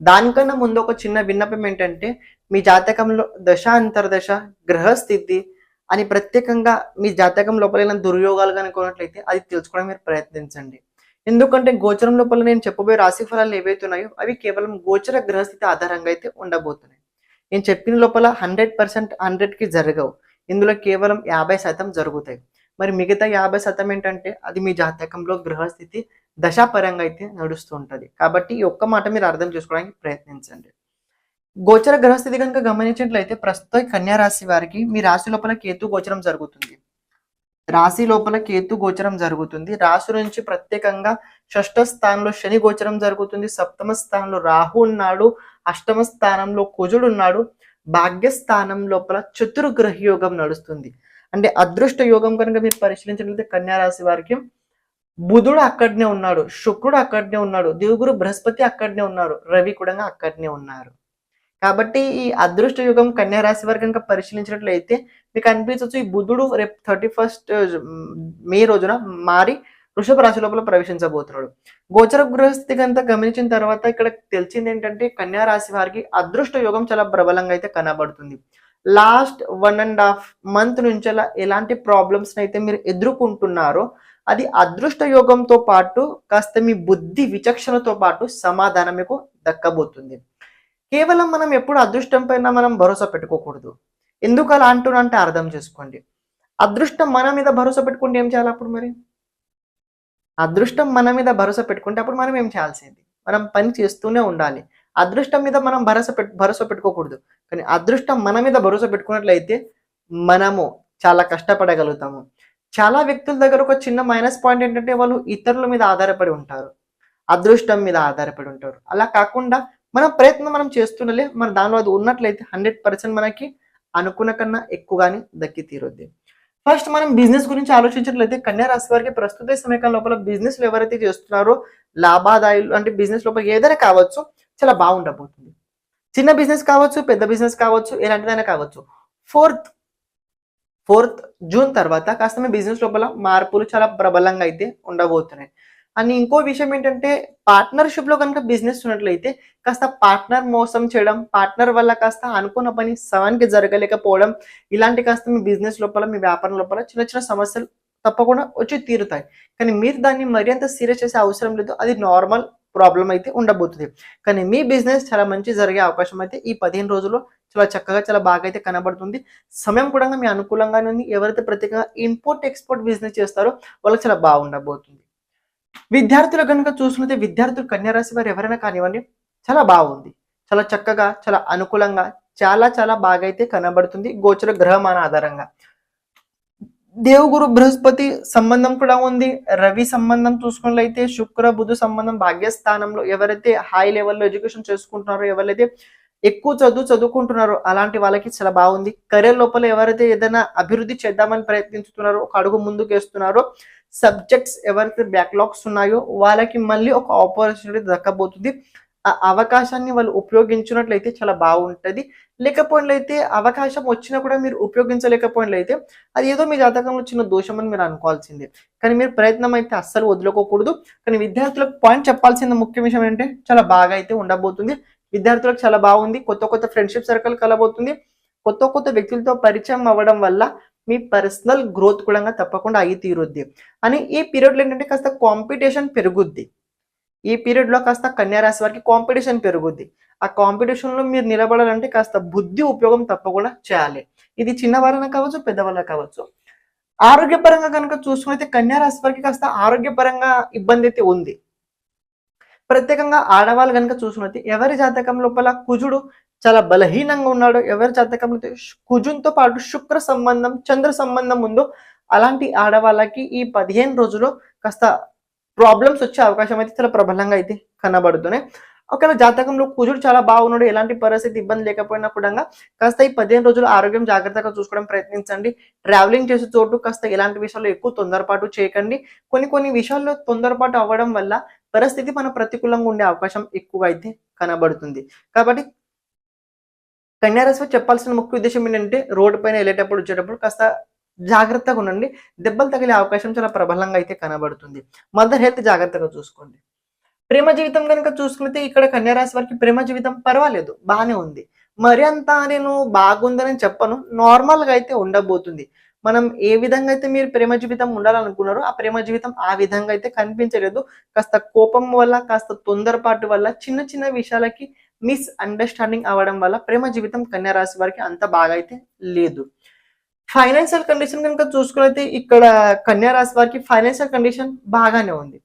దానికన్నా ముందు ఒక చిన్న విన్నపం ఏంటంటే మీ జాతకంలో దశ అంతర్దశ గ్రహస్థితి అని ప్రత్యేకంగా మీ జాతకం లోపల దుర్యోగాలు కనుక్కున్నట్లయితే అది తెలుసుకోవడం మీరు ప్రయత్నించండి. ఎందుకంటే గోచరం లోపల నేను చెప్పబోయే రాశి ఫలాలు ఏవైతే ఉన్నాయో అవి కేవలం గోచర గ్రహస్థితి ఆధారంగా అయితే ఉండబోతున్నాయి. నేను చెప్పిన లోపల హండ్రెడ్ పర్సెంట్ హండ్రెడ్కి జరగవు. ఇందులో కేవలం యాభై శాతం జరుగుతాయి. మరి మిగతా యాభై శాతం ఏంటంటే అది మీ జాతకంలో గ్రహస్థితి దశాపరంగా అయితే నడుస్తూ ఉంటుంది. కాబట్టి ఈ ఒక్క మాట మీరు అర్థం చేసుకోవడానికి ప్రయత్నించండి. గోచర గ్రహస్థితి కనుక గమనించినట్లయితే ప్రస్తుతం కన్యా రాశి వారికి మీ రాశి లోపల కేతు గోచరం జరుగుతుంది. రాశి లోపల కేతు గోచరం జరుగుతుంది. రాశి నుంచి ప్రత్యేకంగా షష్ఠ స్థానంలో శని గోచరం జరుగుతుంది. సప్తమ స్థానంలో రాహు ఉన్నాడు. అష్టమ స్థానంలో కుజుడు ఉన్నాడు. భాగ్యస్థానం లోపల చతుర్గ్రహ యోగం నడుస్తుంది. అంటే అదృష్ట యోగం కనుక మీరు పరిశీలించినట్లయితే కన్యా రాశి వారికి బుధుడు అక్కడనే ఉన్నాడు శుక్రుడు అక్కడనే ఉన్నాడు దేవుగురు బృహస్పతి అక్కడనే ఉన్నారు రవి కూడా అక్కడనే ఉన్నారు. కాబట్టి ఈ అదృష్ట యుగం కన్యా రాశి వారి కనుక పరిశీలించినట్లయితే మీకు అనిపించవచ్చు ఈ బుధుడు రేపు థర్టీ ఫస్ట్ మే రోజున మారి వృషభ రాశి లోపల ప్రవేశించబోతున్నాడు. గోచర గృహస్థితి గమనించిన తర్వాత ఇక్కడ తెలిసింది ఏంటంటే కన్యా రాశి వారికి అదృష్ట యోగం చాలా ప్రబలంగా అయితే కనబడుతుంది. Last one and half month నుంచి ఎలాంటి ప్రాబ్లమ్స్ అయితే మీరు ఎదుర్కొంటున్నారో అది అదృష్ట యోగంతో పాటు కాస్త మీ బుద్ధి విచక్షణతో పాటు సమాధానం మీకు దక్కబోతుంది. కేవలం మనం ఎప్పుడు అదృష్టం పైన మనం భరోసా పెట్టుకోకూడదు. ఎందుకు అలా అంటున్నా అర్థం చేసుకోండి. అదృష్టం మన మీద భరోసా పెట్టుకుంటే ఏం చేయాలి అప్పుడు మరి? అదృష్టం మన మీద భరోసా పెట్టుకుంటే అప్పుడు మనం ఏం చేయాల్సింది? మనం పని చేస్తూనే ఉండాలి. అదృష్టం మీద మనం భరోసా పెట్టు భరోసా పెట్టుకోకూడదు. కానీ అదృష్టం మన మీద భరోసా పెట్టుకున్నట్లయితే మనము చాలా కష్టపడగలుగుతాము. చాలా వ్యక్తుల దగ్గర ఒక చిన్న మైనస్ పాయింట్ ఏంటంటే వాళ్ళు ఇతరుల మీద ఆధారపడి ఉంటారు. అదృష్టం మీద ఆధారపడి ఉంటారు. అలా కాకుండా మన ప్రయత్నం మనం చేస్తుండలే మన దానిలో అది ఉన్నట్లయితే హండ్రెడ్ పర్సెంట్ మనకి అనుకున్న కన్నా ఎక్కువగానే దక్కి తీరుద్ది. ఫస్ట్ మనం బిజినెస్ గురించి ఆలోచించినట్లయితే కన్యా రాశి వారికి ప్రస్తుత సమయకాల లోపల బిజినెస్ ఎవరైతే చేస్తున్నారో లాభాదాయులు అంటే బిజినెస్ లోపల ఏదైనా కావచ్చు చాలా బాగుండబోతుంది. చిన్న బిజినెస్ కావచ్చు పెద్ద బిజినెస్ కావచ్చు ఎలాంటిదైనా కావచ్చు. ఫోర్త్ ఫోర్త్ జూన్ తర్వాత కాస్త మీ బిజినెస్ లోపల మార్పులు చాలా ప్రబలంగా అయితే ఉండబోతున్నాయి. అని ఇంకో విషయం ఏంటంటే పార్ట్నర్షిప్లో కనుక బిజినెస్ ఉన్నట్లయితే కాస్త పార్ట్నర్ మోసం చేయడం పార్ట్నర్ వల్ల కాస్త అనుకున్న పని సవానికి జరగలేకపోవడం ఇలాంటి కాస్త మీ బిజినెస్ లోపల మీ వ్యాపారం లోపల చిన్న చిన్న సమస్యలు తప్పకుండా వచ్చి తీరుతాయి. కానీ మీరు దాన్ని మరింత సీరియస్ చేసే అవసరం లేదు. అది నార్మల్ ప్రాబ్లం అయితే ఉండబోతుంది. కానీ మీ బిజినెస్ చాలా మంచి జరిగే అవకాశం అయితే ఈ పదిహేను రోజుల్లో చాలా చక్కగా చాలా బాగా అయితే కనబడుతుంది. సమయం కూడా మీ అనుకూలంగానే ఉంది. ఎవరైతే ప్రత్యేకంగా ఇంపోర్ట్ ఎక్స్పోర్ట్ బిజినెస్ చేస్తారో వాళ్ళకి చాలా బాగుండబోతుంది. విద్యార్థులు కనుక చూసినట్లయితే విద్యార్థులు కన్యారాశి వారు ఎవరైనా కానివ్వండి చాలా బాగుంది. చాలా చక్కగా చాలా అనుకూలంగా చాలా చాలా బాగా అయితే కనబడుతుంది. గోచర గ్రహమాన ఆధారంగా. దేవుగురు బృహస్పతి సంబంధం కూడా ఉంది. రవి సంబంధం చూసుకున్నట్లయితే శుక్ర బుధు సంబంధం భాగ్యస్థానంలో ఎవరైతే హై లెవెల్లో ఎడ్యుకేషన్ చేసుకుంటున్నారో ఎవరైతే ఎక్కువ చదువు చదువుకుంటున్నారో అలాంటి వాళ్ళకి చాలా బాగుంది. కెరీర్ లోపల ఎవరైతే ఏదైనా అభివృద్ధి చేద్దామని ప్రయత్నిస్తున్నారో ఒక అడుగు ముందుకు వేస్తున్నారో సబ్జెక్ట్స్ ఎవరైతే బ్యాక్లాగ్స్ ఉన్నాయో వాళ్ళకి మళ్ళీ ఒక ఆపర్చునిటీ దక్కబోతుంది. ఆ అవకాశాన్ని వాళ్ళు ఉపయోగించినట్లయితే చాలా బాగుంటుంది. లేకపోయినట్లయితే అవకాశం వచ్చినా కూడా మీరు ఉపయోగించలేకపోయినట్లయితే అది ఏదో మీ జాతకంలో చిన్న దోషం అని మీరు అనుకోవాల్సిందే. కానీ మీరు ప్రయత్నం అయితే అస్సలు వదులుకోకూడదు. కానీ విద్యార్థులకు పాయింట్ చెప్పాల్సిన ముఖ్య విషయం ఏంటంటే చాలా బాగా అయితే ఉండబోతుంది. విద్యార్థులకు చాలా బాగుంది. కొత్త కొత్త ఫ్రెండ్షిప్ సర్కిల్ కలబోతుంది. కొత్త కొత్త వ్యక్తులతో పరిచయం అవ్వడం వల్ల మీ పర్సనల్ గ్రోత్ కూడా తప్పకుండా అయి తీరుద్ది అని ఈ పీరియడ్లో ఏంటంటే కాస్త కాంపిటీషన్ పెరుగుద్ది. ఈ పీరియడ్లో కాస్త కన్యా రాశి వారికి కాంపిటీషన్ పెరుగుద్ది. ఆ కాంపిటీషన్లో మీరు నిలబడాలంటే కాస్త బుద్ధి ఉపయోగం తప్పకుండా చేయాలి. ఇది చిన్న కావచ్చు పెద్దవాళ్ళ కావచ్చు. ఆరోగ్యపరంగా కనుక చూసుకుంటే కన్యా రాశి వారికి కాస్త ఆరోగ్యపరంగా ఇబ్బంది అయితే ఉంది. ప్రత్యేకంగా ఆడవాళ్ళు కనుక చూసుకున్నట్టు ఎవరి జాతకం లోపల కుజుడు చాలా బలహీనంగా ఉన్నాడు ఎవరి జాతకంలో అయితే కుజుంతో పాటు శుక్ర సంబంధం చంద్ర సంబంధం ఉందో అలాంటి ఆడవాళ్ళకి ఈ పదిహేను రోజులు కాస్త ప్రాబ్లమ్స్ వచ్చే అవకాశం అయితే చాలా ప్రబలంగా అయితే కనబడుతున్నాయి ఒకవేళ జాతకంలో కుజుడు చాలా బాగున్నాడు ఎలాంటి పరిస్థితి ఇబ్బంది లేకపోయినా కూడా కాస్త ఈ పదిహేను రోజులు ఆరోగ్యం జాగ్రత్తగా చూసుకోవడం ప్రయత్నించండి. ట్రావెలింగ్ చేసే చోటు కాస్త ఎలాంటి విషయాల్లో ఎక్కువ తొందరపాటు చేయకండి. కొన్ని కొన్ని విషయాల్లో తొందరపాటు అవ్వడం వల్ల పరిస్థితి మన ప్రతికూలంగా ఉండే అవకాశం ఎక్కువ అయితే కనబడుతుంది. కాబట్టి కన్యారాశిలో చెప్పాల్సిన ముఖ్య ఉద్దేశం ఏంటంటే రోడ్డు పైన వెళ్ళేటప్పుడు వచ్చేటప్పుడు కాస్త జాగ్రత్తగా ఉండండి. దెబ్బలు తగిలే అవకాశం చాలా ప్రబలంగా అయితే కనబడుతుంది. మదర్ హెల్త్ జాగ్రత్తగా చూసుకోండి. ప్రేమ జీవితం కనుక చూసుకుంటే ఇక్కడ కన్యారాశి వారికి ప్రేమ జీవితం పర్వాలేదు. బాగానే ఉంది. మరి అంతా నేను బాగుందని చెప్పను. నార్మల్గా అయితే ఉండబోతుంది. మనం ఏ విధంగా అయితే మీరు ప్రేమ జీవితం ఉండాలనుకున్నారో ఆ ప్రేమ జీవితం ఆ విధంగా అయితే కనిపించలేదు. కాస్త కోపం వల్ల కాస్త తొందరపాటు వల్ల చిన్న చిన్న విషయాలకి మిస్ అండర్స్టాండింగ్ అవ్వడం వల్ల ప్రేమ జీవితం కన్యారాశి వారికి అంత బాగా అయితే లేదు. ఫైనాన్షియల్ కండిషన్ కనుక చూసుకున్నైతే ఇక్కడ కన్యా రాశి వారికి ఫైనాన్షియల్ కండిషన్ బాగానే ఉంది.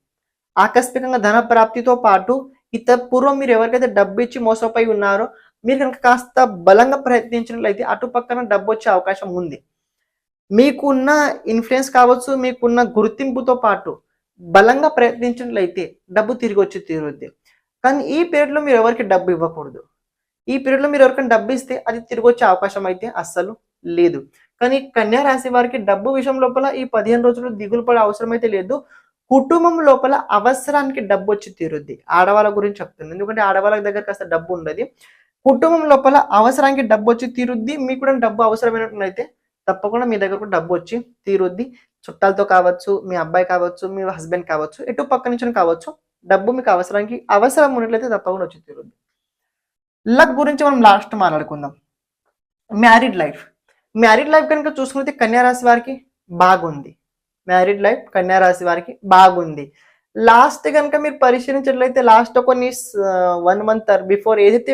ఆకస్మికంగా ధన ప్రాప్తితో పాటు ఇత పూర్వం మీరు ఎవరికైతే డబ్బు ఇచ్చి మోసపోయి ఉన్నారో మీరు కనుక కాస్త బలంగా ప్రయత్నించినట్లయితే అటు పక్కన డబ్బు వచ్చే అవకాశం ఉంది. మీకున్న ఇన్ఫ్లుయెన్స్ కావచ్చు మీకున్న గుర్తింపుతో పాటు బలంగా ప్రయత్నించినట్లయితే డబ్బు తిరిగి వచ్చి తీరుద్ది. కానీ ఈ పీరియడ్లో మీరు ఎవరికి డబ్బు ఇవ్వకూడదు. ఈ పీరియడ్లో మీరు ఎవరికైనా డబ్బు ఇస్తే అది తిరిగి వచ్చే అవకాశం అయితే అస్సలు లేదు. కానీ కన్యా రాశి వారికి డబ్బు విషయం లోపల ఈ పదిహేను రోజులు దిగులు పడే అవసరం అయితే లేదు. కుటుంబం లోపల అవసరానికి డబ్బు వచ్చి తీరుద్ది. ఆడవాళ్ళ గురించి చెప్తుంది ఎందుకంటే ఆడవాళ్ళ దగ్గర కాస్త డబ్బు ఉండదు. కుటుంబం లోపల అవసరానికి డబ్బు వచ్చి తీరుద్ది. మీకు కూడా డబ్బు అవసరమైనట్లయితే తప్పకుండా మీ దగ్గర కూడా డబ్బు వచ్చి తీరుద్ది. చుట్టాలతో కావచ్చు మీ అబ్బాయి కావచ్చు మీ హస్బెండ్ కావచ్చు ఎటు పక్క నుంచి కావచ్చు డబ్బు మీకు అవసరానికి అవసరం ఉన్నట్లయితే తప్పకుండా వచ్చి తీరుద్ది. లక్ గురించి మనం లాస్ట్ మాట్లాడుకుందాం. Married life. మ్యారీడ్ లైఫ్ కనుక చూసుకుంటే కన్యారాశి వారికి బాగుంది. మ్యారీడ్ లైఫ్ కన్యారాశి వారికి బాగుంది. లాస్ట్ కనుక మీరు పరిశీలించినట్లయితే లాస్ట్ కొన్ని వన్ మంత్ బిఫోర్ ఏదైతే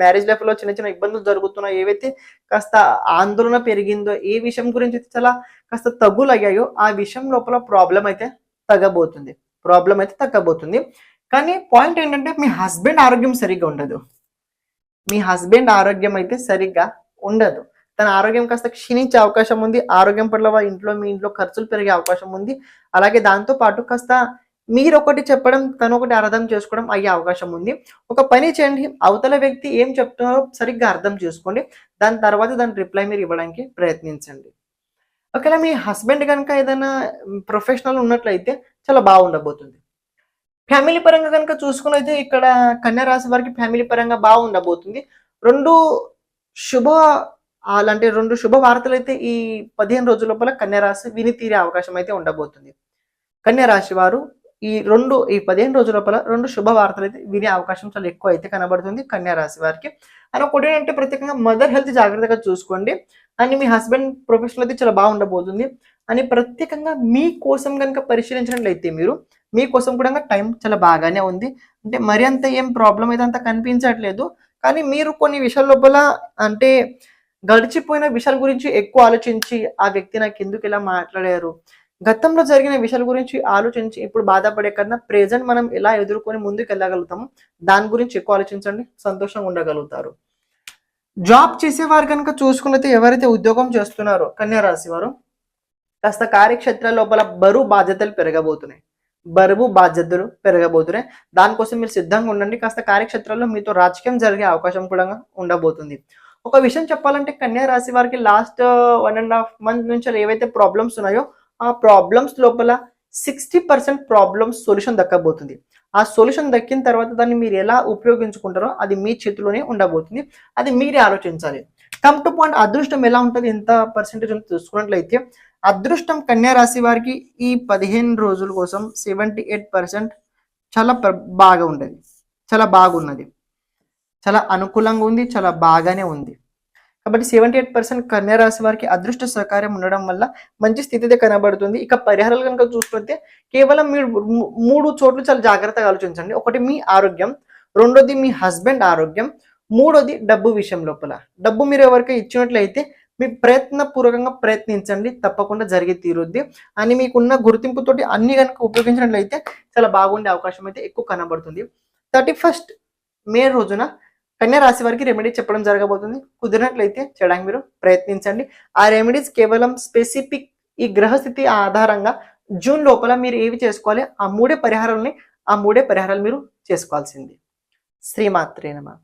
మ్యారేజ్ లైఫ్లో చిన్న చిన్న ఇబ్బందులు జరుగుతున్నాయో ఏవైతే కాస్త ఆందోళన పెరిగిందో ఏ విషయం గురించి అయితే చాలా కాస్త తగ్గులయ్యాయో ఆ విషయం లోపల ప్రాబ్లం అయితే తగ్గబోతుంది. ప్రాబ్లం అయితే తగ్గబోతుంది. కానీ పాయింట్ ఏంటంటే మీ హస్బెండ్ ఆరోగ్యం సరిగ్గా ఉండదు. మీ హస్బెండ్ ఆరోగ్యం అయితే సరిగ్గా ఉండదు. తన ఆరోగ్యం కాస్త క్షీణించే అవకాశం ఉంది. ఆరోగ్యం పట్ల ఇంట్లో మీ ఇంట్లో ఖర్చులు పెరిగే అవకాశం ఉంది. అలాగే దాంతో పాటు కాస్త మీరు ఒకటి చెప్పడం తను ఒకటి అర్థం చేసుకోవడం అయ్యే అవకాశం ఉంది. ఒక పని చేయండి. అవతల వ్యక్తి ఏం చెప్తున్నారో సరిగ్గా అర్థం చేసుకోండి. దాని తర్వాత దాని రిప్లై మీరు ఇవ్వడానికి ప్రయత్నించండి. ఒకవేళ మీ హస్బెండ్ కనుక ఏదైనా ప్రొఫెషనల్ ఉన్నట్లయితే చాలా బాగుండబోతుంది. ఫ్యామిలీ పరంగా కనుక చూసుకున్నైతే ఇక్కడ కన్యా రాశి వారికి ఫ్యామిలీ పరంగా బాగుండబోతుంది. రెండు శుభ అలాంటి రెండు శుభవార్తలు అయితే ఈ పదిహేను రోజుల లోపల కన్యరాశి విని తీరే అవకాశం అయితే ఉండబోతుంది. కన్యరాశి వారు ఈ రెండు ఈ పదిహేను రోజుల లోపల రెండు శుభవార్తలు అయితే వినే అవకాశం చాలా ఎక్కువ అయితే కనబడుతుంది కన్యా రాశి వారికి. అని ఒకటి ఏంటంటే ప్రత్యేకంగా మదర్ హెల్త్ జాగ్రత్తగా చూసుకోండి. అని మీ హస్బెండ్ ప్రొఫెషనల్ అయితే చాలా బాగుండబోతుంది. అని ప్రత్యేకంగా మీ కోసం కనుక పరిశీలించినట్లయితే మీరు మీకోసం కూడా టైం చాలా బాగానే ఉంది. అంటే మరి అంత ఏం ప్రాబ్లం అయితే అంత కనిపించట్లేదు. కానీ మీరు కొన్ని విషయాల లోపల అంటే గడిచిపోయిన విషయాల గురించి ఎక్కువ ఆలోచించి ఆ వ్యక్తి నాకు ఎందుకు ఇలా మాట్లాడారు? గతంలో జరిగిన విషయాల గురించి ఆలోచించి ఇప్పుడు బాధపడే కన్నా ప్రెజెంట్ మనం ఎలా ఎదుర్కొని ముందుకు వెళ్ళగలుగుతాము దాని గురించి ఎక్కువ ఆలోచించండి సంతోషంగా ఉండగలుగుతారు. జాబ్ చేసేవారు కనుక చూసుకున్నైతే ఎవరైతే ఉద్యోగం చేస్తున్నారో కన్యా రాశి వారు కాస్త కార్యక్షేత్ర లోపల బరువు బాధ్యతలు పెరగబోతున్నాయి. బరువు బాధ్యతలు పెరగబోతున్నాయి. దానికోసం మీరు సిద్ధంగా ఉండండి. కాస్త కార్యక్షేత్రాల్లో మీతో రాజకీయం జరిగే అవకాశం కూడా ఉండబోతుంది. ఒక విషయం చెప్పాలంటే కన్యా రాశి వారికి last one and half month నుంచి ఏవైతే ప్రాబ్లమ్స్ ఉన్నాయో ఆ ప్రాబ్లమ్స్ లోపల సిక్స్టీ పర్సెంట్ ప్రాబ్లమ్స్ సొల్యూషన్ దక్కబోతుంది. ఆ సొల్యూషన్ దక్కిన తర్వాత దాన్ని మీరు ఎలా ఉపయోగించుకుంటారో అది మీ చేతిలోనే ఉండబోతుంది. అది మీరే ఆలోచించాలి. కమ్ టు పాయింట్ అదృష్టం ఎలా ఉంటుంది? ఎంత పర్సెంటేజ్ ఉందో చూసుకున్నట్లయితే అదృష్టం కన్యా రాశి వారికి ఈ పదిహేను రోజుల కోసం సెవెంటీ ఎయిట్ పర్సెంట్ చాలా బాగా ఉండేది. చాలా బాగున్నది. చాలా అనుకూలంగా ఉంది చాలా బాగానే ఉంది. కాబట్టి సెవెంటీ ఎయిట్ పర్సెంట్ కన్యా రాశి వారికి అదృష్ట సహకారం ఉండడం వల్ల మంచి స్థితి అయితే కనబడుతుంది. ఇక పరిహారాలు కనుక చూసుకుంటే కేవలం మీరు మూడు చోట్ల చాలా జాగ్రత్తగా ఆలోచించండి. ఒకటి మీ ఆరోగ్యం రెండోది మీ హస్బెండ్ ఆరోగ్యం మూడోది డబ్బు విషయం లోపల. డబ్బు మీరు ఎవరికి ఇచ్చినట్లయితే మీ ప్రయత్నపూర్వకంగా ప్రయత్నించండి తప్పకుండా జరిగి తీరుద్ది. అని మీకున్న గుర్తింపుతోటి అన్ని కనుక ఉపయోగించినట్లయితే చాలా బాగుండే అవకాశం అయితే ఎక్కువ కనబడుతుంది. థర్టీ ఫస్ట్ మే రోజున కన్యా రాశి వారికి రెమెడీ చెప్పడం జరగబోతుంది. కుదిరినట్లయితే చేయడానికి మీరు ప్రయత్నించండి. ఆ రెమెడీస్ కేవలం స్పెసిఫిక్ ఈ గ్రహస్థితి ఆధారంగా జూన్ లోపల మీరు ఏవి చేసుకోవాలి? ఆ మూడే పరిహారాలని ఆ మూడే పరిహారాలు మీరు చేసుకోవాల్సింది. శ్రీమాత్రేనమా